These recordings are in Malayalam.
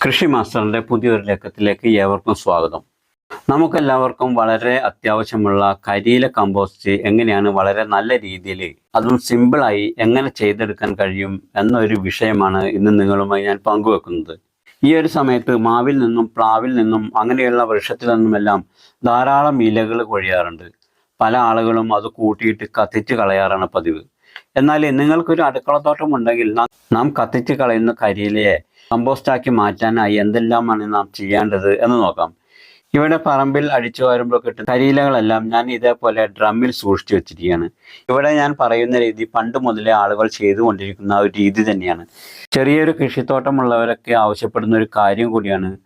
കൃഷി മാസ്റ്ററിന്റെ പുതിയൊരു ലക്കത്തിലേക്ക് ഏവർക്കും സ്വാഗതം. നമുക്കെല്ലാവർക്കും വളരെ അത്യാവശ്യമുള്ള കരിയില കമ്പോസ്റ്റ് എങ്ങനെയാണ് വളരെ നല്ല രീതിയിൽ അതും സിമ്പിളായി എങ്ങനെ ചെയ്തെടുക്കാൻ കഴിയും എന്നൊരു വിഷയമാണ് ഇന്ന് നിങ്ങളുമായി ഞാൻ പങ്കുവെക്കുന്നത്. ഈ ഒരു സമയത്ത് മാവിൽ നിന്നും പ്ലാവിൽ നിന്നും അങ്ങനെയുള്ള വൃക്ഷത്തിൽ നിന്നുമെല്ലാം ധാരാളം ഇലകൾ കൊഴിയാറുണ്ട്. പല ആളുകളും അത് കൂട്ടിയിട്ട് കത്തിച്ച് കളയാറാണ് പതിവ്. എന്നാൽ നിങ്ങൾക്കൊരു അടുക്കളത്തോട്ടം ഉണ്ടെങ്കിൽ നാം- കത്തിച്ച് കളയുന്ന കരിയിലയെ കമ്പോസ്റ്റാക്കി മാറ്റാനായി എന്തെല്ലാമാണ് നാം ചെയ്യേണ്ടത് എന്ന് നോക്കാം. ഇവിടെ പറമ്പിൽ അടിച്ചു വരുമ്പോൾ കിട്ടുന്ന കരിയിലകളെല്ലാം ഞാൻ ഇതേപോലെ ഡ്രമ്മിൽ സൂക്ഷിച്ചു വെച്ചിരിക്കുകയാണ്. ഇവിടെ ഞാൻ പറയുന്ന രീതി പണ്ട് മുതലേ ആളുകൾ ചെയ്തുകൊണ്ടിരിക്കുന്ന ഒരു രീതി തന്നെയാണ്. ചെറിയൊരു കൃഷിത്തോട്ടമുള്ളവരൊക്കെ ആവശ്യപ്പെടുന്ന ഒരു കാര്യം കൂടിയാണ്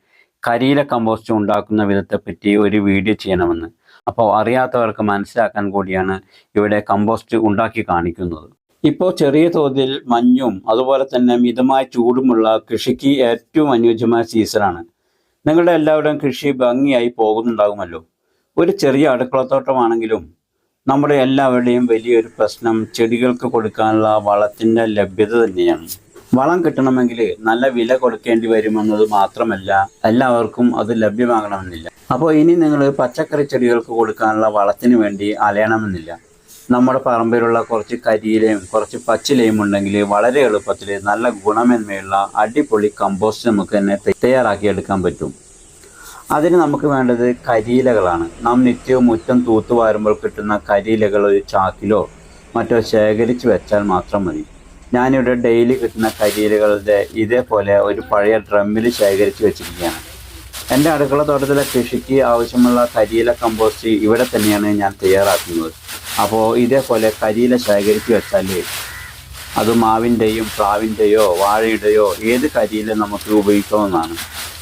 കരിയില കമ്പോസ്റ്റ് ഉണ്ടാക്കുന്ന വിധത്തെപ്പറ്റി ഒരു വീഡിയോ ചെയ്യണമെന്ന്. അപ്പോൾ അറിയാത്തവർക്ക് മനസ്സിലാക്കാൻ കൂടിയാണ് ഇവിടെ കമ്പോസ്റ്റ് ഉണ്ടാക്കി കാണിക്കുന്നത്. ഇപ്പോൾ ചെറിയ തോതിൽ മഞ്ഞും അതുപോലെ തന്നെ മിതമായ ചൂടുമുള്ള കൃഷിക്ക് ഏറ്റവും അനുയോജ്യമായ സീസണാണ് നിങ്ങളുടെ എല്ലാവരുടെയും കൃഷി ഭംഗിയായി പോകുന്നുണ്ടാകുമല്ലോ. ഒരു ചെറിയ അടുക്കളത്തോട്ടമാണെങ്കിലും നമ്മുടെ എല്ലാവരുടെയും വലിയൊരു പ്രശ്നം ചെടികൾക്ക് കൊടുക്കാനുള്ള വളത്തിന്റെ ലഭ്യത തന്നെയാണ്. വളം കിട്ടണമെങ്കിൽ നല്ല വില കൊടുക്കേണ്ടി വരുമെന്നത് മാത്രമല്ല എല്ലാവർക്കും അത് ലഭ്യമാകണമെന്നില്ല. അപ്പോൾ ഇനി നിങ്ങൾ പച്ചക്കറി ചെടികൾക്ക് കൊടുക്കാനുള്ള വളത്തിന് വേണ്ടി അലയണമെന്നില്ല. നമ്മുടെ പറമ്പിലുള്ള കുറച്ച് കരിയിലയും കുറച്ച് പച്ചിലയും ഉണ്ടെങ്കിൽ വളരെ എളുപ്പത്തിൽ നല്ല ഗുണമേന്മയുള്ള അടിപൊളി കമ്പോസ്റ്റ് നമുക്ക് തന്നെ തയ്യാറാക്കിയെടുക്കാൻ പറ്റും. അതിന് നമുക്ക് വേണ്ടത് കരിയിലകളാണ്. നാം നിത്യവും മുറ്റം തൂത്തുവാരുമ്പോൾ കിട്ടുന്ന കരിയിലകൾ ഒരു ചാക്കിലോ മറ്റോ ശേഖരിച്ച് വെച്ചാൽ മാത്രം മതി. ഞാനിവിടെ ഡെയിലി കിട്ടുന്ന കരിയലുകളുടെ ഇതേപോലെ ഒരു പഴയ ഡ്രമ്മിൽ ശേഖരിച്ച് വെച്ചിരിക്കുകയാണ്. എന്റെ അടുക്കള തോട്ടത്തിലെ കൃഷിക്ക് ആവശ്യമുള്ള കരിയില കമ്പോസ്റ്റ് ഇവിടെ തന്നെയാണ് ഞാൻ തയ്യാറാക്കുന്നത്. അപ്പോൾ ഇതേപോലെ കരിയില ശേഖരിച്ച് വെച്ചാൽ അത് മാവിന്റെയും പ്ലാവിന്റെയോ വാഴയുടെയോ ഏത് കരിയില നമുക്ക് ഉപയോഗിക്കാവുന്നതാണ്.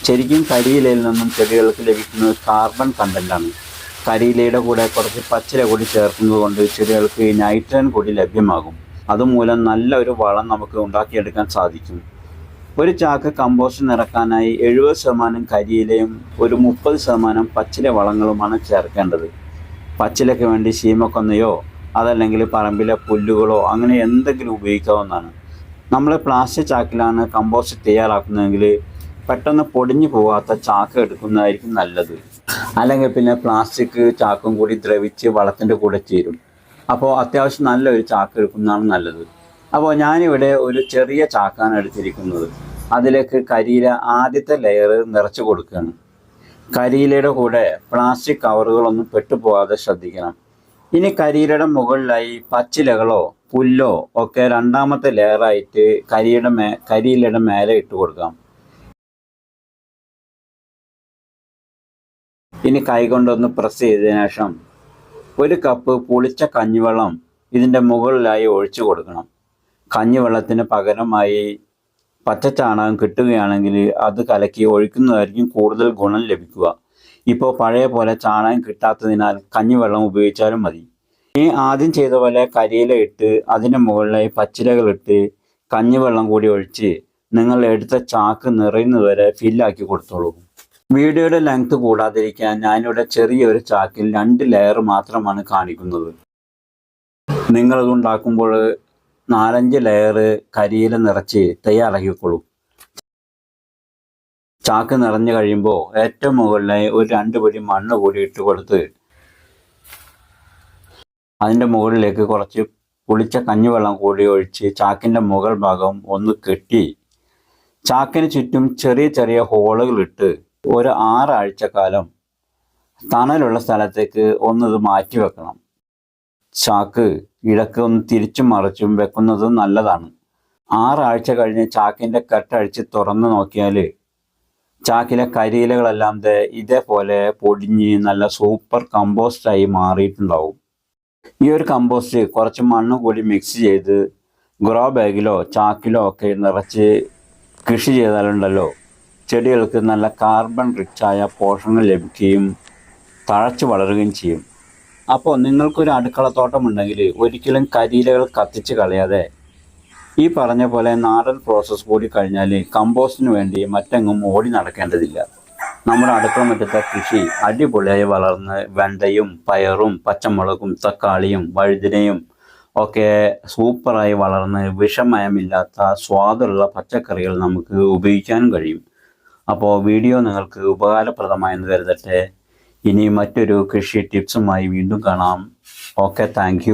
ശരിക്കും കരിയിലയിൽ നിന്നും ചെടികൾക്ക് ലഭിക്കുന്നത് കാർബൺ കണ്ടന്റാണ് കരിയിലയുടെ കൂടെ കുറച്ച് പച്ചില കൂടി ചേർക്കുന്നത് കൊണ്ട് ചെടികൾക്ക് നൈട്രജൻ കൂടി ലഭ്യമാകും. അതുമൂലം നല്ല ഒരു വളം നമുക്ക് ഉണ്ടാക്കിയെടുക്കാൻ സാധിക്കും ഒരു ചാക്ക് കമ്പോസ്റ്റ് നിറക്കാനായി എഴുപത് ശതമാനം കരിയിലയും ഒരു മുപ്പത് ശതമാനം പച്ചില വളങ്ങളുമാണ് ചേർക്കേണ്ടത്. പച്ചിലയ്ക്ക് വേണ്ടി ശീമക്കൊന്നയോ അതല്ലെങ്കിൽ പറമ്പിലെ പുല്ലുകളോ അങ്ങനെ എന്തെങ്കിലും ഉപയോഗിക്കാവുന്നതാണ്. നമ്മൾ പ്ലാസ്റ്റിക് ചാക്കിലാണ് കമ്പോസ്റ്റ് തയ്യാറാക്കുന്നതെങ്കിൽ പെട്ടെന്ന് പൊടിഞ്ഞു പോകാത്ത ചാക്ക് എടുക്കുന്നതായിരിക്കും നല്ലത്. അല്ലെങ്കിൽ പിന്നെ പ്ലാസ്റ്റിക് ചാക്കും കൂടി ദ്രവിച്ച് വളത്തിന്റെ കൂടെ ചേരും. അപ്പോൾ അത്യാവശ്യം നല്ലൊരു ചാക്ക് എടുക്കുന്നതാണ് നല്ലത്. അപ്പോൾ ഞാനിവിടെ ഒരു ചെറിയ ചാക്കാണ് എടുത്തിരിക്കുന്നത്. അതിലേക്ക് കരിയില ആദ്യത്തെ ലെയർ നിറച്ച് കൊടുക്കുകയാണ്. കരിയിലയുടെ കൂടെ പ്ലാസ്റ്റിക് കവറുകളൊന്നും പെട്ടുപോകാതെ ശ്രദ്ധിക്കണം. ഇനി കരിയിലയുടെ മുകളിലായി പച്ചിലകളോ പുല്ലോ ഒക്കെ രണ്ടാമത്തെ ലെയറായിട്ട് കരിയുടെ മേ കരിയിലയുടെ മേലെ ഇട്ട് കൊടുക്കാം. ഇനി കൈകൊണ്ടൊന്ന് പ്രസ് ചെയ്തതിനു ശേഷം ഒരു കപ്പ് പുളിച്ച കഞ്ഞിവെള്ളം ഇതിന്റെ മുകളിലായി ഒഴിച്ചു കൊടുക്കണം. കഞ്ഞിവെള്ളത്തിന് പകരമായി പച്ചച്ചാണകം കിട്ടുകയാണെങ്കിൽ അത് കലക്കി ഒഴിക്കുന്നതായിരിക്കും കൂടുതൽ ഗുണം ലഭിക്കുക. ഇപ്പോൾ പഴയ പോലെ ചാണകം കിട്ടാത്തതിനാൽ കഞ്ഞിവെള്ളം ഉപയോഗിച്ചാലും മതി. ഇനി ആദ്യം ചെയ്ത പോലെ കരിയില ഇട്ട് അതിന് മുകളിലായി പച്ചിലകളിട്ട് കഞ്ഞിവെള്ളം കൂടി ഒഴിച്ച് നിങ്ങൾ എടുത്ത ചാക്ക് നിറയുന്നതുവരെ ഫില്ലാക്കി കൊടുത്തോളൂ. വീഡിയോയുടെ ലെങ്ത് കൂടാതിരിക്കാൻ ഞാനിവിടെ ചെറിയൊരു ചാക്കിൽ രണ്ട് ലെയർ മാത്രമാണ് കാണിക്കുന്നത്. നിങ്ങളത് ഉണ്ടാക്കുമ്പോൾ നാലഞ്ച് ലെയർ കരിയില നിറച്ച് തയ്യാറാക്കിക്കൊള്ളൂ ചാക്ക് നിറഞ്ഞു കഴിയുമ്പോൾ ഏറ്റവും മുകളിലായി ഒരു രണ്ട് പൊടി മണ്ണ് കൂടി ഇട്ട് കൊടുത്ത് അതിന്റെ മുകളിലേക്ക് കുറച്ച് പുളിച്ച കഞ്ഞിവെള്ളം കൂടി ഒഴിച്ച് ചാക്കിന്റെ മുകൾ ഭാഗം ഒന്ന് കെട്ടി ചാക്കിന് ചുറ്റും ചെറിയ ചെറിയ ഹോളുകളിട്ട് ഒരു ആറാഴ്ച കാലം തണലുള്ള സ്ഥലത്തേക്ക് ഒന്നത് മാറ്റി വെക്കണം. ചാക്ക് ഇടക്കൊന്ന് തിരിച്ചും മറിച്ചും വെക്കുന്നത് നല്ലതാണ്. ആറാഴ്ച കഴിഞ്ഞ് ചാക്കിന്റെ കെട്ടഴിച്ച് തുറന്നു നോക്കിയാൽ ചാക്കിലെ കരിയിലകളെല്ലാം ഇതേപോലെ പൊടിഞ്ഞ് നല്ല സൂപ്പർ കമ്പോസ്റ്റായി മാറിയിട്ടുണ്ടാവും. ഈ ഒരു കമ്പോസ്റ്റ് കുറച്ച് മണ്ണ് കൂടി മിക്സ് ചെയ്ത് ഗ്രോ ബാഗിലോ ചാക്കിലോ ഒക്കെ നിറച്ച് കൃഷി ചെയ്താലുണ്ടല്ലോ. ചെടികൾക്ക് നല്ല കാർബൺ റിച്ചായ പോഷകങ്ങൾ ലഭിക്കുകയും തഴച്ചു വളരുകയും ചെയ്യും. അപ്പോൾ നിങ്ങൾക്കൊരു അടുക്കളത്തോട്ടം ഉണ്ടെങ്കിൽ ഒരിക്കലും കരിയിലകൾ കത്തിച്ച് കളയാതെ ഈ പറഞ്ഞ പോലെ നാടൻ പ്രോസസ്സ് കൂടി കഴിഞ്ഞാൽ കമ്പോസ്റ്റിന് വേണ്ടി മറ്റെങ്ങും ഓടി നടക്കേണ്ടതില്ല. നമ്മുടെ അടുക്കള മുറ്റത്തെ കൃഷി അടിപൊളിയായി വളർന്ന് വെണ്ടയും പയറും പച്ചമുളകും തക്കാളിയും വഴുതിനയും ഒക്കെ സൂപ്പറായി വളർന്ന് വിഷമയമില്ലാത്ത സ്വാദുള്ള പച്ചക്കറികൾ നമുക്ക് ഉപയോഗിക്കാനും കഴിയും. അപ്പോൾ വീഡിയോ നിങ്ങൾക്ക് ഉപകാരപ്രദമായെന്ന് കരുതട്ടെ. ഇനി മറ്റൊരു കൃഷി ടിപ്സുമായി വീണ്ടും കാണാം. Okay thank